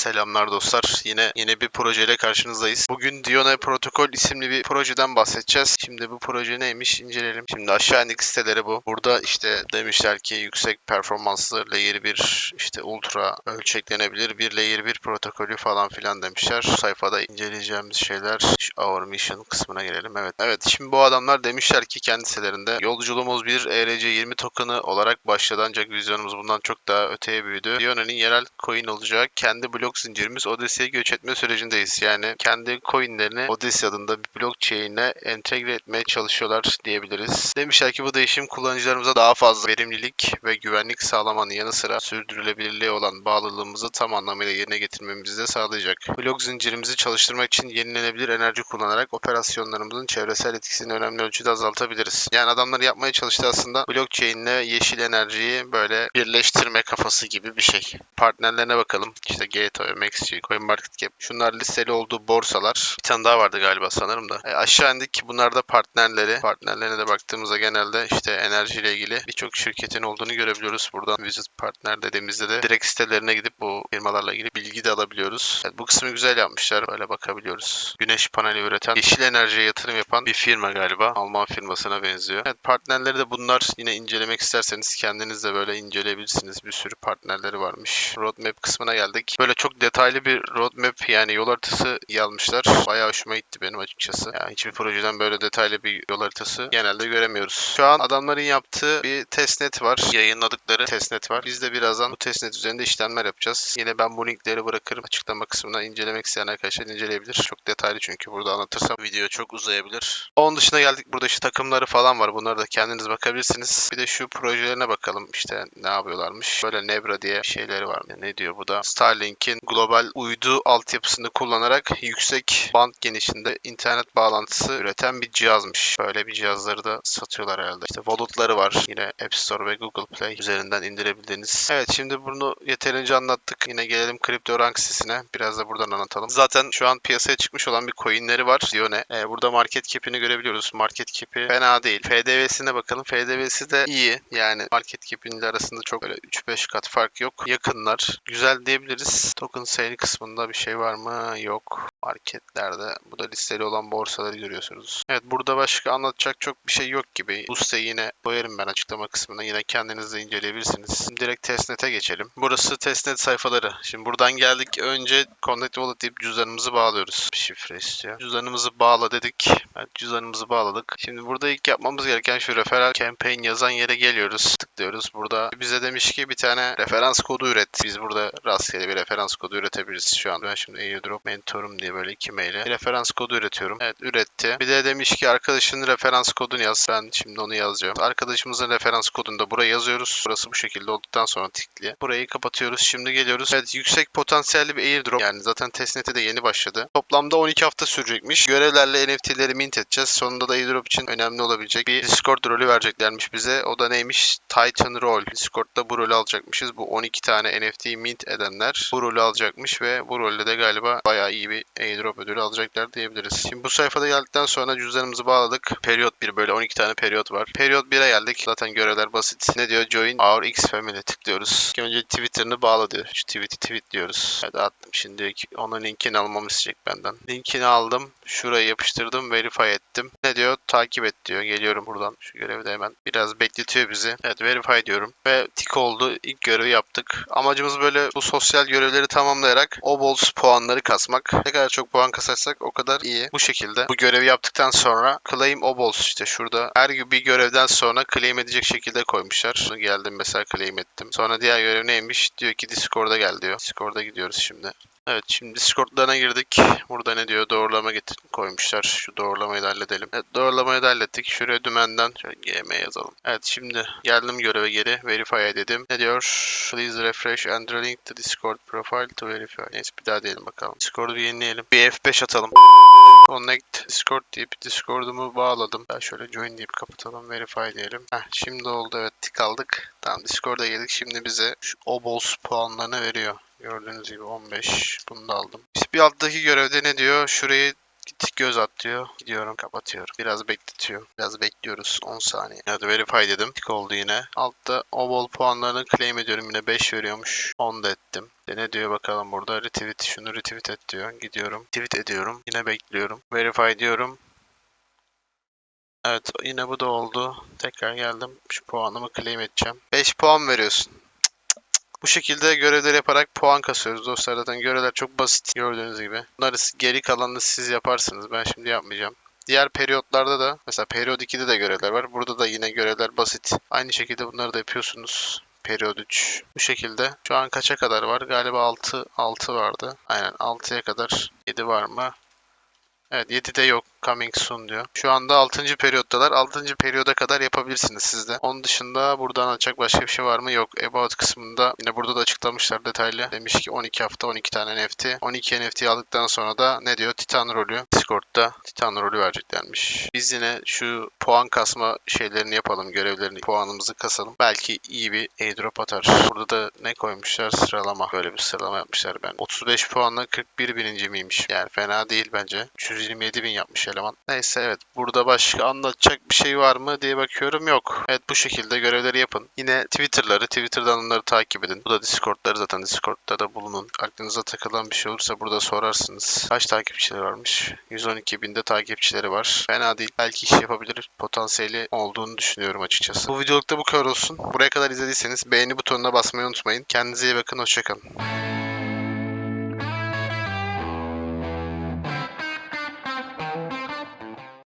Selamlar dostlar. Yine yeni bir projeyle karşınızdayız. Bugün Dione Protokol isimli bir projeden bahsedeceğiz. Şimdi bu proje neymiş inceleyelim. Şimdi aşağı indik siteleri bu. Burada işte demişler ki yüksek performanslı layer 1 işte ultra ölçeklenebilir bir layer 1 protokolü falan filan demişler. Bu sayfada inceleyeceğimiz şeyler Our Mission kısmına gelelim. Evet. Evet şimdi bu adamlar demişler ki kendi sitelerinde yolculuğumuz bir ERC20 token'ı olarak başladı ancak vizyonumuz bundan çok daha öteye büyüdü. Dione'nin yerel coin olacak kendi blok zincirimiz Odyssey'e göç etme sürecindeyiz. Yani kendi coinlerini Odyssey adında bir blockchain'e entegre etmeye çalışıyorlar diyebiliriz. Demişler ki bu değişim kullanıcılarımıza daha fazla verimlilik ve güvenlik sağlamanın yanı sıra sürdürülebilirliğe olan bağlılığımızı tam anlamıyla yerine getirmemizi de sağlayacak. Blok zincirimizi çalıştırmak için yenilenebilir enerji kullanarak operasyonlarımızın çevresel etkisini önemli ölçüde azaltabiliriz. Yani adamlar yapmaya çalıştı aslında blockchain ile yeşil enerjiyi böyle birleştirme kafası gibi bir şey. Partnerlerine bakalım. İşte Gateway, MaxG, CoinMarketCap. Şunlar listeli olduğu borsalar. Bir tane daha vardı galiba sanırım da. E, aşağı indik. Bunlar da partnerleri. Partnerlerine de baktığımızda genelde işte enerjiyle ilgili birçok şirketin olduğunu görebiliyoruz. Buradan Visit Partner dediğimizde de direkt sitelerine gidip bu firmalarla ilgili bilgi de alabiliyoruz. Evet, bu kısmı güzel yapmışlar. Böyle bakabiliyoruz. Güneş paneli üreten, yeşil enerjiye yatırım yapan bir firma galiba. Alman firmasına benziyor. Evet partnerleri de bunlar. Yine incelemek isterseniz kendiniz de böyle inceleyebilirsiniz. Bir sürü partnerleri varmış. Roadmap kısmına geldik. Böyle çok detaylı bir roadmap yani yol haritası yazmışlar. Bayağı hoşuma gitti benim açıkçası. Yani hiçbir projeden böyle detaylı bir yol haritası genelde göremiyoruz. Şu an adamların yaptığı bir testnet var. Yayınladıkları testnet var. Biz de birazdan bu testnet üzerinde işlemler yapacağız. Yine ben bu linkleri bırakırım. Açıklama kısmına incelemek isteyen arkadaşlar inceleyebilir. Çok detaylı çünkü burada anlatırsam video çok uzayabilir. Onun dışına geldik. Burada işte takımları falan var. Bunları da kendiniz bakabilirsiniz. Bir de şu projelerine bakalım. İşte ne yapıyorlarmış. Böyle Nebra diye şeyleri var. Ne diyor bu da? Starlink'in global uydu altyapısını kullanarak yüksek band genişliğinde internet bağlantısı üreten bir cihazmış. Böyle bir cihazları da satıyorlar herhalde. İşte wallet'ları var. Yine App Store ve Google Play üzerinden indirebildiğiniz. Evet şimdi bunu yeterince anlattık. Yine gelelim CryptoRank sitesine. Biraz da buradan anlatalım. Zaten şu an piyasaya çıkmış olan bir coinleri var. Dione. Ee, burada market cap'ini görebiliyoruz. Market cap'i fena değil. FDV'sine bakalım. FDV'si de iyi. Yani market cap'in arasında çok böyle 3-5 kat fark yok. Yakınlar. Güzel diyebiliriz. Token sale kısmında bir şey var mı? Yok. Marketlerde. Bu da listeli olan borsaları görüyorsunuz. Evet burada başka anlatacak çok bir şey yok gibi. Bu siteyi yine koyarım ben açıklama kısmına. Yine kendiniz de inceleyebilirsiniz. Şimdi direkt testnet'e geçelim. Burası testnet sayfaları. Şimdi buradan geldik. Önce Connect Wallet deyip cüzdanımızı bağlıyoruz. Bir şifre istiyor. Cüzdanımızı bağla dedik. Evet cüzdanımızı bağladık. Şimdi burada ilk yapmamız gereken şu referral campaign yazan yere geliyoruz. Tıklıyoruz. Burada bize demiş ki bir tane referans kodu üret. Biz burada rastgele bir referans kodu üretebiliriz şu an. Ben şimdi airdrop mentorum diye böyle iki maile referans kodu üretiyorum. Evet üretti. Bir de demiş ki arkadaşının referans kodunu yaz. Ben şimdi onu yazacağım. Arkadaşımızın referans kodunu da buraya yazıyoruz. Burası bu şekilde olduktan sonra tıklayı. Burayı kapatıyoruz. Şimdi geliyoruz. Evet yüksek potansiyelli bir airdrop. Yani zaten testnet'e de yeni başladı. Toplamda 12 hafta sürecekmiş. Görevlerle NFT'leri mint edeceğiz. Sonunda da airdrop için önemli olabilecek bir Discord rolü vereceklermiş bize. O da neymiş? Titan Rol. Discord'da bu rolü alacakmışız. Bu 12 tane NFT mint edenler bu rolü alacakmış ve bu rolde de galiba bayağı iyi bir airdrop ödülü alacaklar diyebiliriz. Şimdi bu sayfada geldikten sonra cüzdanımızı bağladık. Periyot 1 böyle 12 tane periyot var. Periyot 1'e geldik. Zaten görevler basit. Ne diyor? Join our X family tıklıyoruz. İlk önce Twitter'ını bağla diyor. Şu tweet'i tweet diyoruz. Hadi attım şimdi onun linkini almamı isteyecek benden. Linkini aldım. Şuraya yapıştırdım. Verify ettim. Ne diyor? Takip et diyor. Geliyorum buradan. Şu görevi de hemen biraz bekletiyor bizi. Evet verify diyorum. Ve tik oldu. İlk görevi yaptık. Amacımız böyle bu sosyal görevleri tamamlayarak Obols puanları kasmak. Ne kadar çok puan kasarsak o kadar iyi. Bu şekilde bu görevi yaptıktan sonra Claim Obols işte şurada her bir görevden sonra claim edecek şekilde koymuşlar. Bunu geldim mesela claim ettim. Sonra diğer görev neymiş? Diyor ki Discord'a gel diyor. Discord'a gidiyoruz şimdi. Evet şimdi Discord'larına girdik. Burada ne diyor? Doğrulama getir koymuşlar. Şu doğrulamayı da halledelim. Evet doğrulamayı da hallettik. Şuraya dümenden şöyle GM yazalım. Evet şimdi geldim göreve geri. Verify dedim. Ne diyor? Please refresh and link the Discord profile to verify. Neyse bir daha diyelim bakalım. Discord'u yenileyelim. Bir F5 atalım. Connect Discord deyip Discord'umu bağladım. Daha şöyle join deyip kapatalım. Verify diyelim. Heh, şimdi oldu evet tik aldık. Tamam Discord'a girdik. Şimdi bize şu Obols puanlarını veriyor. Gördüğünüz gibi 15. Bunu da aldım. İşte bir alttaki görevde ne diyor? Şurayı Git göz at diyor. Gidiyorum kapatıyorum. Biraz bekletiyor. Biraz bekliyoruz 10 saniye. Evet verify dedim. Tik oldu yine. Altta oval puanlarını claim ediyorum. Yine 5 veriyormuş. 10 da ettim. De ne diyor bakalım burada. Retweet. Şunu retweet et diyor. Gidiyorum. Tweet ediyorum. Yine bekliyorum. Verify diyorum. Evet yine bu da oldu. Tekrar geldim. Şu puanımı claim edeceğim. 5 puan veriyorsun. Bu şekilde görevleri yaparak puan kasıyoruz dostlar. Zaten görevler çok basit gördüğünüz gibi. Bunları geri kalanını siz yaparsınız. Ben şimdi yapmayacağım. Diğer periyotlarda da mesela periyod 2'de de görevler var. Burada da yine görevler basit. Aynı şekilde bunları da yapıyorsunuz. Periyod 3. Bu şekilde. Şu an kaça kadar var? Galiba 6 6 vardı. Aynen 6'ya kadar. 7 var mı? Evet 7'de yok. Coming soon diyor. Şu anda 6. periyottalar. 6. periyoda kadar yapabilirsiniz siz de. Onun dışında buradan açacak başka bir şey var mı? Yok. About kısmında yine burada da açıklamışlar detaylı. Demiş ki 12 hafta 12 tane NFT. 12 NFT aldıktan sonra da ne diyor? Titan rolü. Discord'da Titan rolü vereceklermiş. Biz yine şu puan kasma şeylerini yapalım. Görevlerini puanımızı kasalım. Belki iyi bir airdrop atar. Burada da ne koymuşlar? Sıralama. Böyle bir sıralama yapmışlar ben. 35 puanla 41 bininci miymiş? Yani fena değil bence. 327 bin yapmış eleman. Neyse evet. Burada başka anlatacak bir şey var mı diye bakıyorum. Yok. Evet bu şekilde görevleri yapın. Yine Twitter'ları, Twitter'dan onları takip edin. Bu da Discord'ları zaten Discord'da da bulunun. Aklınıza takılan bir şey olursa burada sorarsınız. Kaç takipçileri varmış? 112 binde takipçileri var. Fena değil. Belki iş yapabilir. Potansiyeli olduğunu düşünüyorum açıkçası. Bu videolukta bu kadar olsun. Buraya kadar izlediyseniz beğeni butonuna basmayı unutmayın. Kendinize iyi bakın. Hoşçakalın.